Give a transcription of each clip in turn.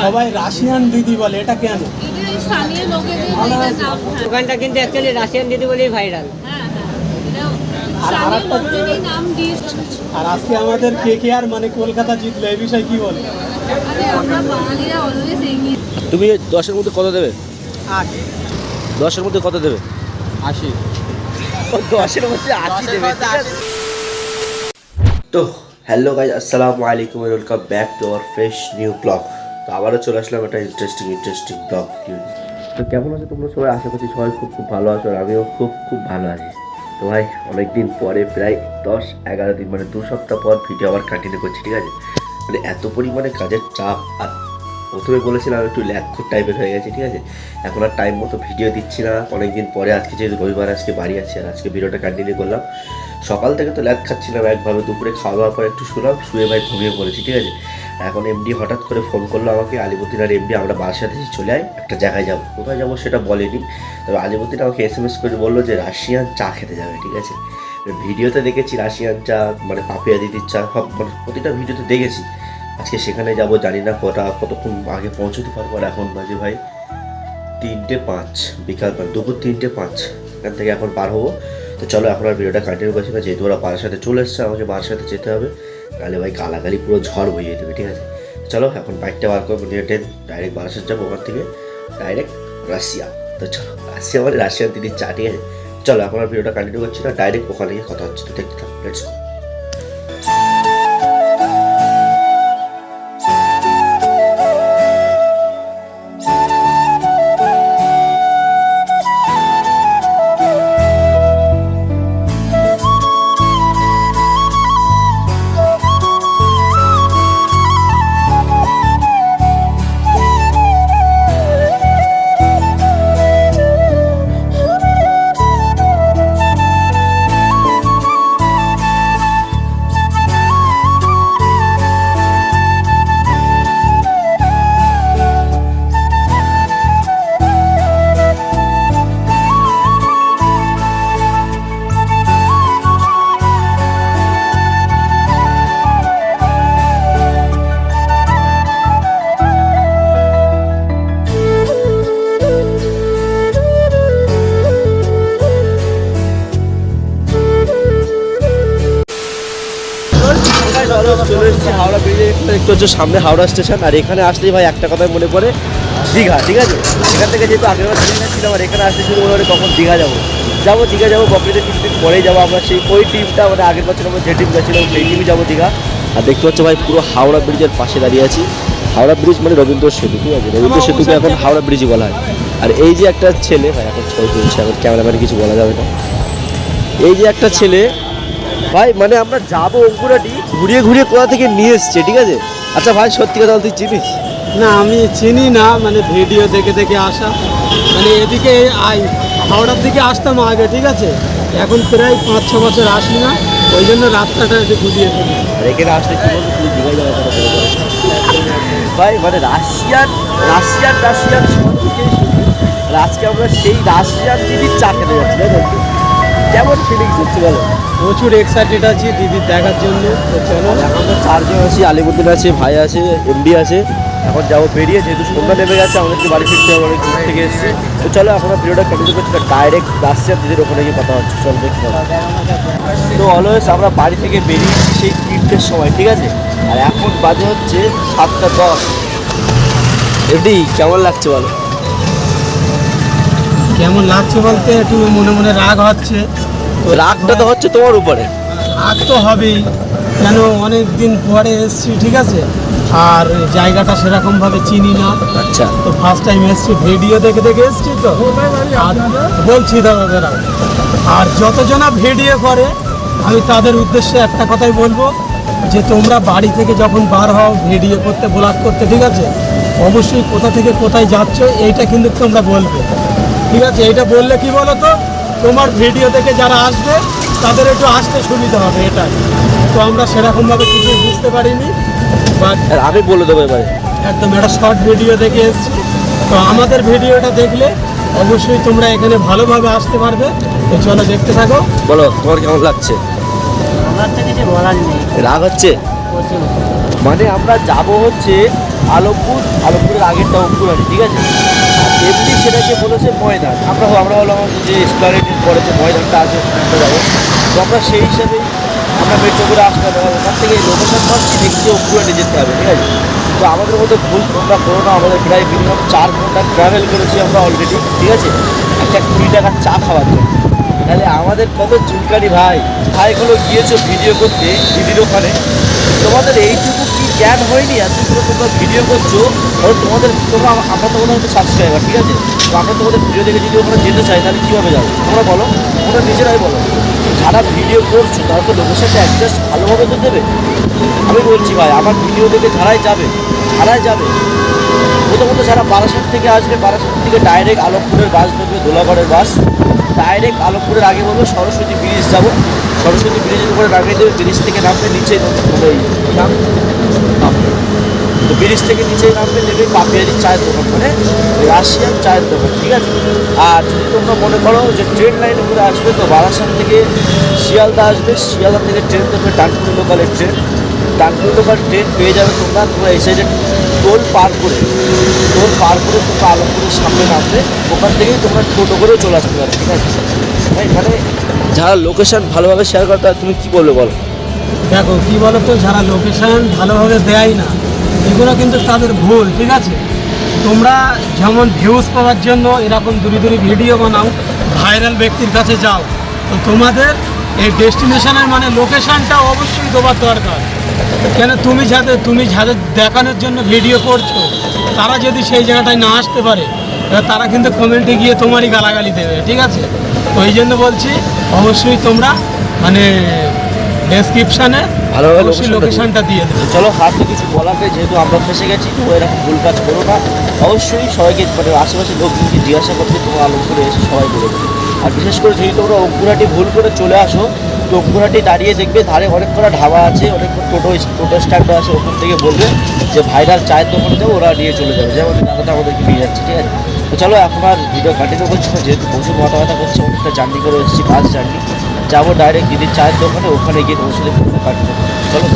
সবাই রাশিয়ান দিদি বলে এটা কেন? হ্যাঁ। দোকানটা কিন্তু অ্যাকচুয়ালি রাশিয়ান দিদি বলেই ভাইরাল হ্যাঁ হ্যাঁ। আর আজকে আমাদের কে কে আর মানে কলকাতা জিতলো এই বিষয়ে কি বলে? তুমি দশের মধ্যে কত দেবে? আট। দশের মধ্যে কত দেবে? আশি। দশের মধ্যে আশি দেবে তো হ্যালো গাইজ আসসালামু আলাইকুম welcome back to our fresh new blog তো আবারও চলে আসলাম একটা ইন্টারেস্টিং ইন্টারেস্টিং ব্লগ তো কেমন আছো তোমরা সবাই? আশা করছি সবাই খুব খুব ভালো আছো আর আমিও খুব খুব ভালো আছি। তো ভাই অনেক দিন পরে, প্রায় দশ, এগারো দিন মানে দু সপ্তাহ পর ভিডিও আবার কন্টিনিউ করছি, ঠিক আছে? মানে এত পরিমাণে কাজের চাপ, আর প্রথমে বলেছিলাম একটু ল্যাক্ষর টাইপের হয়ে গেছে, ঠিক আছে? এখন আর টাইম মতো ভিডিও দিচ্ছি না। অনেকদিন পরে, আজকে যেহেতু রবিবার, আজকে বাড়ি আছি আর আজকে ভিডিওটা কন্টিনিউ করলাম। সকাল থেকে তো ল্যাক খাচ্ছিলাম একভাবে দুপুরে খাওয়া দাওয়ার পর একটু শুলাম, শুয়ে ভাই ঘুমিয়ে পড়েছি, ঠিক আছে? এখন এমডি হঠাৎ করে ফোন করল আমাকে আলিবুদ্দিন আর এমডি আমরা বাসাতে চলে আয়, একটা জায়গায় যাব। কোথায় যাব সেটা বলেনি, তবে আলিবুদ্দিন আমাকে এস এম এস করে বলল যে রাশিয়ান চা খেতে যাবে, ঠিক আছে? ভিডিওতে দেখেছি রাশিয়ান চা মানে পাপিয়া দিদির চা, সব মানে প্রতিটা ভিডিওতে দেখেছি। আজকে সেখানে যাব, জানি না কটা, কতক্ষণ আগে পৌঁছতে পারব, আর এখন বাজে ভাই তিনটে পাঁচ, বিকাল দুপুর তিনটে পাঁচ, এখান থেকে এখন পার হব। তো চলো এখন আর ভিডিওটা কন্টিনিউ করছি না, যেহেতু ওরা বাড়ির সাথে চলে এসছে, আমাকে বাড়ির সাথে যেতে হবে। নাহলে ভাই গালাগালি পুরো ঝড় বইয়ে দেবে ঠিক আছে? চলো এখন বাইকটা বার করব, নিয়ে ট্রেন ডাইরেক্ট সাথে যাব ওখান থেকে। Direct Russia. তো চলো, রাশিয়া মানে রাশিয়ার দিদির চা, ঠিক আছে? চলো এখন আর ভিডিওটা কন্টিনিউ করছি না ডাইরেক্ট ওখানে গিয়ে কথা হচ্ছে, তো দেখতে থাকো লেটস গো একটু হচ্ছে সামনে হাওড়া স্টেশন আর এখানে আসলেই ভাই একটা কথাই মনে পড়ে দীঘা ঠিক আছে? এখান থেকে যেহেতু আগের বার দীঘা ছিলাম আর এখানে আসতে শুরু পড়ে কখন? দীঘা যাব। যাব দীঘা যাব বকরিতে তিন দিন পরেই যাব। আমরা সেই ওই টিমটা মানে আগের বছর আমরা যে টিম গেছিলাম সেই টিমই যাব দীঘা। আর দেখতে পাচ্ছ ভাই পুরো হাওড়া ব্রিজের পাশে দাঁড়িয়ে আছি। হাওড়া ব্রিজ মানে রবীন্দ্র সেতু ঠিক আছে? রবীন্দ্র সেতুকে এখন হাওড়া ব্রিজই বলা হয়। আর এই যে একটা ছেলে ভাই এখন ছবি তুলছে এখন ক্যামেরাম্যান কিছু বলা যাবে না। এই যে একটা ছেলে ভাই মানে আমরা যাব অঙ্কুরাটি ঘুরিয়ে ঘুরিয়ে কোথা থেকে নিয়ে এসছে ঠিক আছে? আচ্ছা ভাই সত্যি কথা তুই চিনিস? না আমি চিনি না মানে ভিডিও দেখে দেখে আসা। মানে এদিকে আই হাওড়ার দিকে আসতাম আগে ঠিক আছে? এখন প্রায় পাঁচ ছ বছর আসি না ওই জন্য রাস্তাটা একটু ঘুরিয়ে ফেলি। আর এখানে আসলে কি বলব তুই দীঘায়। ভাই মানে রাশিয়ান রাশিয়ান রাশিয়ান সব দিকেই আজকে আমরা সেই রাশিয়ান দিদির চা খেতে যাচ্ছি তাই? কেমন ফিলিংস হচ্ছে বলো? প্রচুর এক্সাইটেড আছি দিদির দেখার জন্য। তো চলো। তো চারজন আছি আলিমুদ্দিন আছে ভাই আছে এমডি আছে। এখন যাব বেরিয়ে যেহেতু সন্ধ্যা নেমে গেছে আমাদেরকে বাড়ি ফিরতে হবে অনেক দূর থেকে এসেছি। তো চলো এখন ভিডিওটা কন্টিনিউ করছি ডাইরেক্ট রাশিয়ান দিদির ওখানে গিয়ে কথা হচ্ছে। চলো দেখতে তো অলওয়েজ আমরা বাড়ি থেকে বেরিয়েছি সেই তিনটের সময় ঠিক আছে? আর এখন বাজে হচ্ছে সাতটা দশ। এমডি কেমন লাগছে বলো? কেমন লাগছে বলতে একটু মনে মনে রাগ হচ্ছে। রাগটা তো হচ্ছে তোমার উপরে। রাগ তো হবেই। কেন? অনেক দিন পরে এসছি ঠিক আছে? আর জায়গাটা সেরকমভাবে চিনি না। আচ্ছা। তো ফার্স্ট টাইম এসছি ভিডিও দেখে দেখে এসছি তো। আর বলছি দাদাদেরা আর যতজনা ভিডিও করে আমি তাদের উদ্দেশ্যে একটা কথাই বলব যে তোমরা বাড়ি থেকে যখন বার হও ভিডিও করতে ব্লগ করতে ঠিক আছে? অবশ্যই কোথা থেকে কোথায় যাচ্ছ এইটা কিন্তু তোমরা বলবে। ঠিক আছে? এইটা বললে কি বলো তো তোমার ভিডিও থেকে যারা আসবে তাদের একটু আসতে সুবিধা হবে এটাই। তো আমরা সেরকমভাবে কিছু বুঝতে পারিনি বাট আমি বলে দেবো এবারে। একদম একটা শর্ট ভিডিও দেখে এসেছি। তো আমাদের ভিডিওটা দেখলে অবশ্যই তোমরা এখানে ভালোভাবে আসতে পারবে। তো চলো দেখতে থাকো। বলো তোমার কেমন লাগছে? রাগ হচ্ছে? মানে আমরা যাব হচ্ছে আলমপুর আলমপুরের আগেরটা অঙ্কুর আছে ঠিক আছে? আর বলেছে ময়দান, আমরা আমরা বললাম যে এক্সপ্লারেটের পরে যে ময়দানটা আছে ওখানটা যাব। তো আমরা সেই হিসাবেই আমরা মেট্রো করে আসতে হবে ওখান থেকে লোকেশন পাচ্ছি দেখছি অঙ্কুরাটে যেতে হবে, ঠিক আছে? তো আমাদের মধ্যে ভুল তোমরা করো না, আমাদের প্রায় মিনিমাম চার ঘণ্টা ট্রাভেল করেছি আমরা অলরেডি ঠিক আছে? একটা কুড়ি টাকার চা খাওয়ার জন্য। তাহলে আমাদের কত চুলকানি ভাই? ভাইগুলো গিয়েছো ভিডিও করতে? দিদির ওখানে। তোমাদের এইটুকু কি জ্ঞান হয়নি? এতগুলো তোমরা ভিডিও করছ ধরো তোমাদের, তোমরা আম- আমরা তোমাদের হচ্ছে সাবস্ক্রাইবার ঠিক আছে? তো আমরা তোমাদের ভিডিও দেখে যদি ওখানে যেতে চাই, তাহলে কীভাবে যাব? তোমরা বলো, তোমরা নিজেরাই বলো। যারা ভিডিও করছ, তারা তো সাথে অ্যাডজাস্ট ভালোভাবে তো দেবে। আমি বলছি ভাই, আমার ভিডিও দেখে যারাই যাবে যারাই যাবে, প্রথমত যারা বারাসাত থেকে আসবে বারাসাত থেকে ডাইরেক্ট আলমপুরের বাস ধরবে, দোলাগড়ের বাস। ডাইরেক্ট আলমপুরের আগে বলব, সরস্বতী ব্রিজ যাব। সরস্বতী ব্রিজের উপরে নামিয়ে দেবে ব্রিজ থেকে নামবে নিচে। তো ব্রিজ থেকে নিচে নামবে নেবে পাপিয়ারি চায়ের দোকান মানে রাশিয়ান চায়ের দোকান, ঠিক আছে? আর যদি তোমরা মনে করো যে ট্রেন লাইন উপরে আসবে তো বারাসাত থেকে শিয়ালদা আসবে, শিয়ালদা থেকে ট্রেন ধরবে ডানকুনি লোকালের ট্রেন। ডানকুনি লোকাল ট্রেন পেয়ে যাবে তোমরা তোমরা এই সাইডে টোল পার করে, টোল পার করে তোমরা আলমপুরের সামনে নামবে। ওখান থেকেই তোমরা টোটো করেও চলে আসতে পারবে, ঠিক আছে? ভাই মানে যারা লোকেশন ভালোভাবে শেয়ার করে তুমি কী বলবে বলো? দেখো, কি তো যারা লোকেশন ভালোভাবে দেয় না, এগুলো কিন্তু তাদের ভুল, ঠিক আছে? তোমরা যেমন ভিউজ পাওয়ার জন্য এরকম দূরে দূরে ভিডিও বানাও ভাইরাল ব্যক্তির কাছে যাও, তো তোমাদের এই ডেস্টিনেশনের মানে লোকেশনটা অবশ্যই দেওয়ার দরকার। কেন তুমি যাদের তুমি যাদের দেখানোর জন্য ভিডিও করছ, তারা যদি সেই জায়গাটায় না আসতে পারে, তারা কিন্তু কমেন্টে গিয়ে তোমারই গালাগালি দেবে, ঠিক আছে? এই জন্য বলছি অবশ্যই তোমরা মানে ডেসক্রিপশানে অবশ্যই লোকেশনটা দিয়ে দেবে। চলো আর তো কিছু নেই যেহেতু আমরা ফেসে গেছি তো এরকম ভুল কাজ করো না। অবশ্যই সবাইকে মানে আশেপাশে লোকজনকে জিজ্ঞাসা করতে তোমার আলমপুরে এসে সবাই বলে দেবে। আর বিশেষ করে যদি তোমরা অঙ্কুরাটি ভুল করে চলে আসো তো অঙ্কুরাটি দাঁড়িয়ে দেখবে ধারে অনেক কটা ঢাবা আছে অনেক টোটো টোটো স্ট্যান্ড আছে ওখান থেকে বলবে যে ভাইরাল চায়ের দোকানে যাব ওরা নিয়ে চলে যাবে। যেমন দাদাটা আমাদেরকে নিয়ে যাচ্ছে ঠিক আছে? তো চলো, এখন আর ভিডিও কন্টিনিউ করছি না, যেহেতু প্রচুর মাথা ব্যথা করছে, অনেকটা জার্নি করে এসেছি বাস জার্নি যাব ডাইরেক্ট দিদির চায়ের দোকানে, ওখানে গিয়ে তোমার সাথে চলো।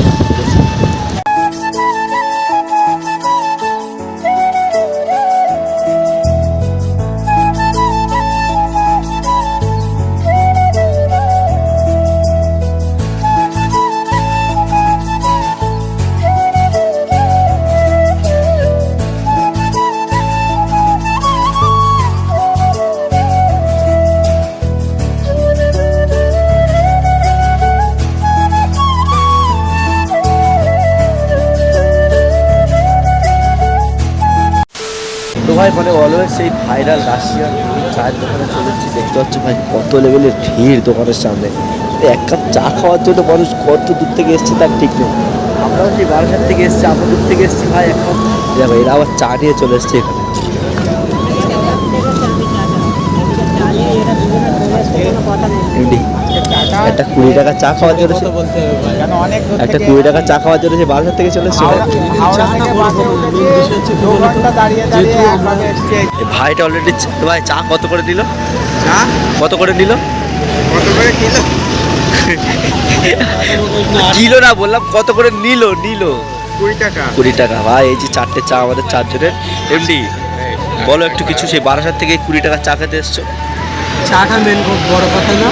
মানে সেই ভাইরাল রাশিয়ান চায়ের দোকানে চলেছি, দেখতে পাচ্ছি ভাই কত লেভেলের ভিড় দোকানের সামনে। এক কাপ চা খাওয়ার জন্য মানুষ কত দূর থেকে এসছে তার ঠিক নেই। আমরাও সেই বারাসাত থেকে এসছি, আমরা দূর থেকে এসছি, ভাই এক কাপ এরা আবার চা নিয়ে চলে এসছে এখানে। একটা কুড়ি টাকা চা খাওয়ার জন্য একটা কুড়ি টাকা চা খাওয়ার জন্য সে বারাসাত থেকে চলে এসছে। ভাইটা অলরেডি ভাই চা কত করে দিল? কত করে দিল? কিলো? না বললাম কত করে নিল নিল। কুড়ি টাকা। কুড়ি টাকা। ভাই এই যে চারটে চা আমাদের চারজনের এমডি বলো একটু কিছু সেই বারাসাত থেকে কুড়ি টাকা চা খেতে এসছো? চাটা মেন খুব বড় কথা না।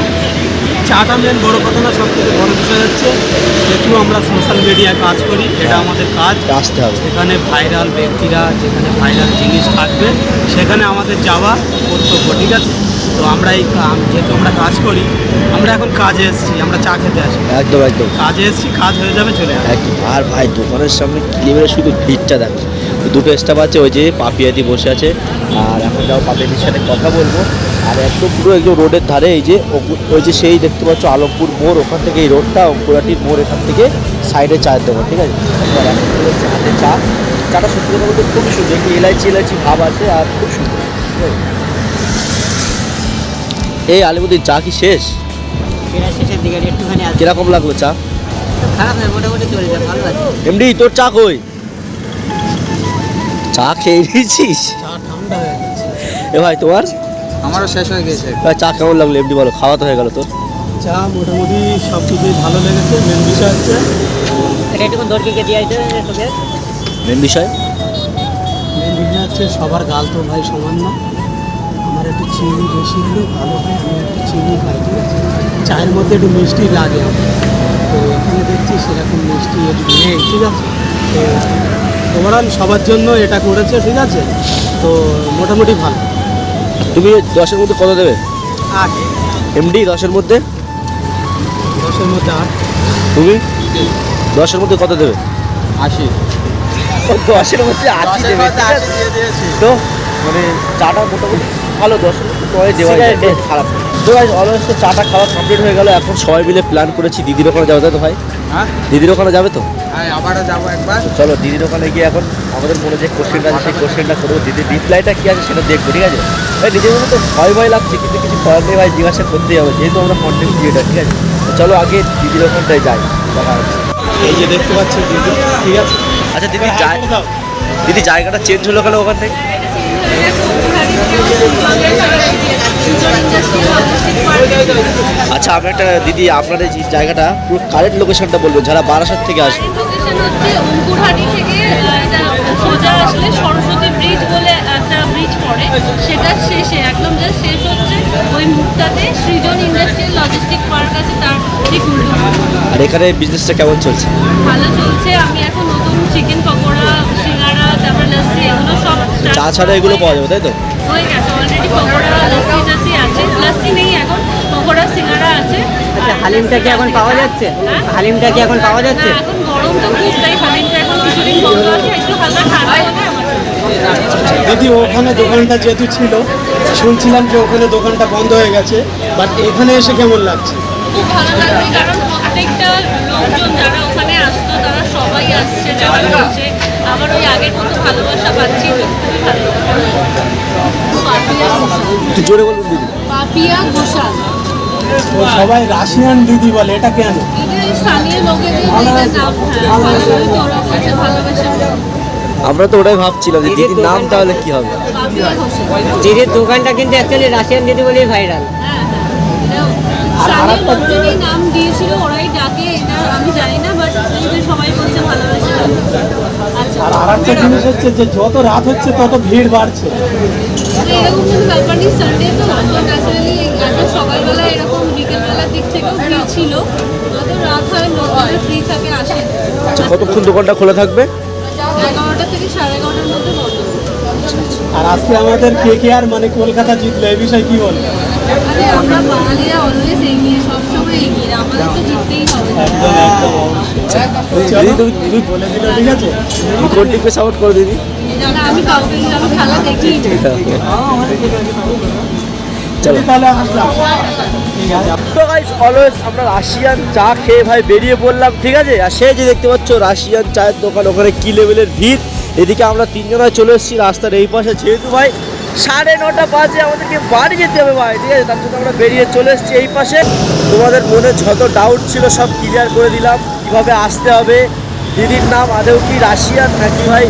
চাটা মেন বড় কথা না সব থেকে বড় বিষয় হচ্ছে যেহেতু আমরা সোশ্যাল মিডিয়ায় কাজ করি এটা আমাদের কাজ। আসতে হবে। সেখানে ভাইরাল ব্যক্তিরা যেখানে ভাইরাল জিনিস থাকবে সেখানে আমাদের যাওয়া কর্তব্য ঠিক আছে? তো আমরা এই যেহেতু আমরা কাজ করি আমরা এখন কাজে এসেছি আমরা চা খেতে আসি। একদম একদম। কাজে এসেছি কাজ হয়ে যাবে চলে একদম। আর ভাই দোকানের সামনে ক্লিমের শুধু ভিড়টা দেখো। দুটো স্টাফ আছে ওই যে পাপিয়াদি বসে আছে। আর এখন যাও পাপিয়াদির সাথে কথা বলব। আর একদম পুরো একদম রোডের ধারে এই যে ওই যে সেই দেখতে পাচ্ছ আলমপুর মোড় ওখান থেকে এই রোডটা অঙ্কুরাটির মোড় এখান থেকে সাইডে চায়ের দোকান ঠিক আছে? চাতে চা। চাটা সত্যি কথা বলতে খুবই সুন্দর একটু এলাইচি এলাইচি ভাব আছে আর খুব সুন্দর এই আলিমুদ্দিন চা কি শেষ? কীরকম লাগল চা? এমডি তোর চা কই? চা খেয়ে নিয়েছিস? এ ভাই তোমার? আমারও শেষ হয়ে গেছে। চা কেমন লাগল? এমডি বলো খাওয়া তো হয়ে গেল তোর। চা মোটামুটি সব কিছুই ভালো লেগেছে মেন বিষয় হচ্ছে আইতে তোকে মেন বিষয়? হচ্ছে সবার গাল তো ভাই সমান না। আমার একটু চিনি বেশি হলে ভালো হয় আমি একটু চিনি খাই ঠিক আছে? চায়ের মধ্যে একটু মিষ্টি লাগে আমার। তো এখানে দেখছি সেরকম মিষ্টি একটু নেই ঠিক আছে? তো ওভারঅল সবার জন্য এটা করেছে ঠিক আছে? তো মোটামুটি ভালো। তুমি দশের মধ্যে কত দেবে? আট। এমডি দশের মধ্যে? দশের মধ্যে আট। তুমি? দশের মধ্যে কত দেবে? আশি। দশের মধ্যে আশি দেবে তো মানে চাটা মোটামুটি ভালো দশের মধ্যে পরে দেওয়া খারাপ। তো তো চাটা খাওয়া কমপ্লিট হয়ে গেল এখন সবাই মিলে প্ল্যান করেছি দিদির ওখানে যাবে তাই তো ভাই। হ্যাঁ? দিদির ওখানে যাবে তো? হ্যাঁ আবারও যাব একবার। চলো দিদির ওখানে গিয়ে এখন আমাদের মনে যে কোশ্চেনটা আছে সেই কোশ্চেনটা করব। দিদির রিপ্লাইটা কি আছে সেটা দেখব ঠিক আছে? ভাই নিজের মনে তো ভয় ভয় লাগছে কিন্তু কিছু করার নেই ভাই জিজ্ঞাসা করতেই হবে যেহেতু আমরা কন্টেন্ট ক্রিয়েটার ঠিক আছে? চলো আগে দিদির ওখানটায় যাই। দেখা হচ্ছে। এই যে দেখতে পাচ্ছি দিদি ঠিক আছে? আচ্ছা দিদি যাই দিদি জায়গাটা চেঞ্জ হলো কেন ওখান থেকে? আচ্ছা আমি একটা দিদি আপনাদের যে জায়গাটা পুরো কারেন্ট লোকেশনটা বলবেন যারা বারাসাত থেকে আসবে। লোকেশন হচ্ছে অঙ্কুরহাটি থেকে সোজা আসলে সরস্বতী ব্রিজ বলে একটা ব্রিজ পড়ে। সেটার শেষে একদম শেষ হচ্ছে ওই মুখটাতে সৃজন ইন্ডাস্ট্রিয়াল লজিস্টিক পার্ক আছে তার ঠিক উল্টো আর এখানে বিজনেসটা কেমন চলছে? ভালো চলছে আমি এখন নতুন চিকেন পকোড়া সিঙ্গারা তারপর লস্যি এগুলো সব start চা ছাড়া এগুলো পাওয়া যাবে তাই তো? হয়ে গেছে অলরেডি পকোড়া লস্যি আছে লস্যি নেই এখন পকোড়া সিঙ্গারা আছে। আচ্ছা হালিমটা কি এখন পাওয়া যাচ্ছে? হ্যাঁ? হালিমটা কি এখন পাওয়া যাচ্ছে? এখন গরম তো খুব তাই হালিমটা এখন কিছুদিন বন্ধ আছে একটু হালকা ঠান্ডা আমার। দিদি ওখানে দোকানটা যেহেতু ছিল শুনছিলাম যে ওখানে দোকানটা বন্ধ হয়ে গেছে বাট এখানে এসে কেমন লাগছে? খুব ভালো লাগবে কারণ প্রত্যেকটা লোকজন যারা ওখানে আসতো তারা সবাই আসছে যারা আবার ওই আগের মতো ভালোবাসা পাচ্ছি খুবই ভালো একটু জোরে বলুন দিদি। পাপিয়া ঘোষাল। সবাই রাশিয়ান দিদি বলে এটা কেন হ্যাঁ আমরা তো ওটাই ভাবছিলাম যে দিদির নাম তাহলে কি হবে? দিদির দোকানটা কিন্তু অ্যাকচুয়ালি রাশিয়ান দিদি বলেই ভাইরাল হ্যাঁ হ্যাঁ। নাম দিয়েছিল ওরাই ডাকে এটা আমি জানি না বাট সবাই বলছে ভালোবাসা। আর আর একটা জিনিস হচ্ছে যে যত রাত হচ্ছে তত ভিড় বাড়ছে। এরকম কোনো ব্যাপার নেই সানডে তো তো ন্যাচারালি এত সকালবেলা এরকম বিকেলবেলার দিক থেকেও ছিল। যত রাত হয় লোকজন ফ্রি থাকে আসে। আচ্ছা কতক্ষণ দোকানটা খোলা থাকবে? এগারোটা থেকে সাড়ে এগারোটার মধ্যে বন্ধ। আর আজকে আমাদের কে কে আর মানে কলকাতা জিতলো এই বিষয়ে কি বলব মানে আমরা বাঙালিরা অলওয়েজ এগিয়ে এগিয়ে সাপোর্ট করো দিদি চলো তো আমরা রাশিয়ান চা খেয়ে ভাই বেরিয়ে পড়লাম, ঠিক আছে? আর সে যে দেখতে পাচ্ছ, রাশিয়ান চায়ের দোকান, ওখানে কি লেভেলের ভিড়? এদিকে আমরা তিনজনায় চলে এসেছি, রাস্তার এই পাশে। যেহেতু ভাই সাড়ে নটা বাজে আমাদেরকে বাড়ি যেতে হবে ভাই, ঠিক আছে? তার জন্য আমরা বেরিয়ে চলে এসেছি এই পাশে। তোমাদের মনে যত ডাউট ছিল সব ক্লিয়ার করে দিলাম। কীভাবে আসতে হবে? দিদির নাম আদেও কি রাশিয়ান নাকি ভাই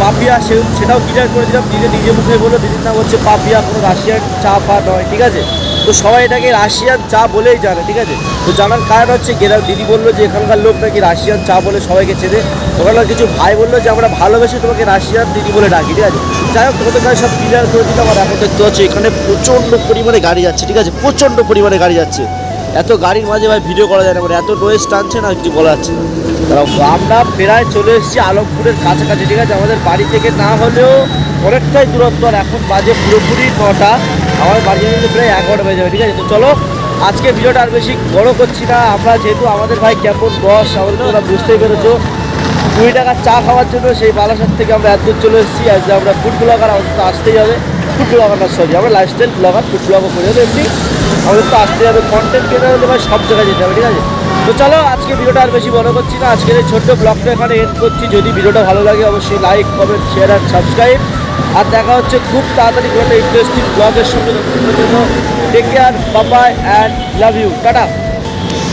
পাপিয়া? সেটাও ক্লিয়ার করে দিলাম। দিদি নিজে মুখে বলল, দিদির নাম হচ্ছে পাপিয়া, কোনো রাশিয়ান চা পা নয়, ঠিক আছে? তো সবাই এটাকে রাশিয়ান চা বলেই জানে, ঠিক আছে? তো জানার কারণ হচ্ছে গেরাম দিদি বলল যে এখানকার লোক নাকি রাশিয়ান চা বলে সবাইকে চেনে। ওখানকার কিছু ভাই বলল যে আমরা ভালোবেসে তোমাকে রাশিয়ান দিদি বলে ডাকি, ঠিক আছে? যাই হোক কাছে সব ক্লিয়ার করে দিলাম। আর এখন দেখতে পাচ্ছ, এখানে প্রচণ্ড পরিমাণে গাড়ি যাচ্ছে, ঠিক আছে? প্রচণ্ড পরিমাণে গাড়ি যাচ্ছে। এত গাড়ির মাঝে ভাই ভিডিও করা যায় না মানে এত নোয়েস টানছে না কিছু বলা যাচ্ছে আমরা প্রায় চলে এসেছি আলমপুরের কাছাকাছি, ঠিক আছে? আমাদের বাড়ি থেকে না হলেও অনেকটাই দূরত্ব, আর এখন বাজে পুরোপুরি নটা। আমার বাড়ি যেতে প্রায় এগারোটা বেজে যাবে, ঠিক আছে? তো চলো, আজকে ভিডিওটা আর বেশি বড় করছি না। আমরা যেহেতু আমাদের ভাই কেমন বস, আমাদের তোমরা বুঝতেই পেরেছ। কুড়ি টাকার চা খাওয়ার জন্য সেই বালাসার থেকে আমরা এত চলে এসেছি আজ আমরা ফুড ব্লগার আমাদের তো আসতেই হবে। ফুড ব্লগার না সরি আমরা লাইফস্টাইল ব্লগার ফুড ব্লগও করি তো এমনি আমাদের তো আসতে হবে কন্টেন্ট ক্রিয়েটার হলে ভাই সব জায়গায় যেতে হবে, ঠিক আছে? তো চলো, আজকে ভিডিওটা আর বেশি বড় করছি না। আজকের এই ছোট্ট ব্লগটা এখানে এন্ড করছি। যদি ভিডিওটা ভালো লাগে, অবশ্যই লাইক কমেন্ট শেয়ার আর সাবস্ক্রাইব আর দেখা হচ্ছে খুব তাড়াতাড়ি কোনো একটা ইন্টারেস্টিং ব্লগের সঙ্গে। Take care Babai and love you tata.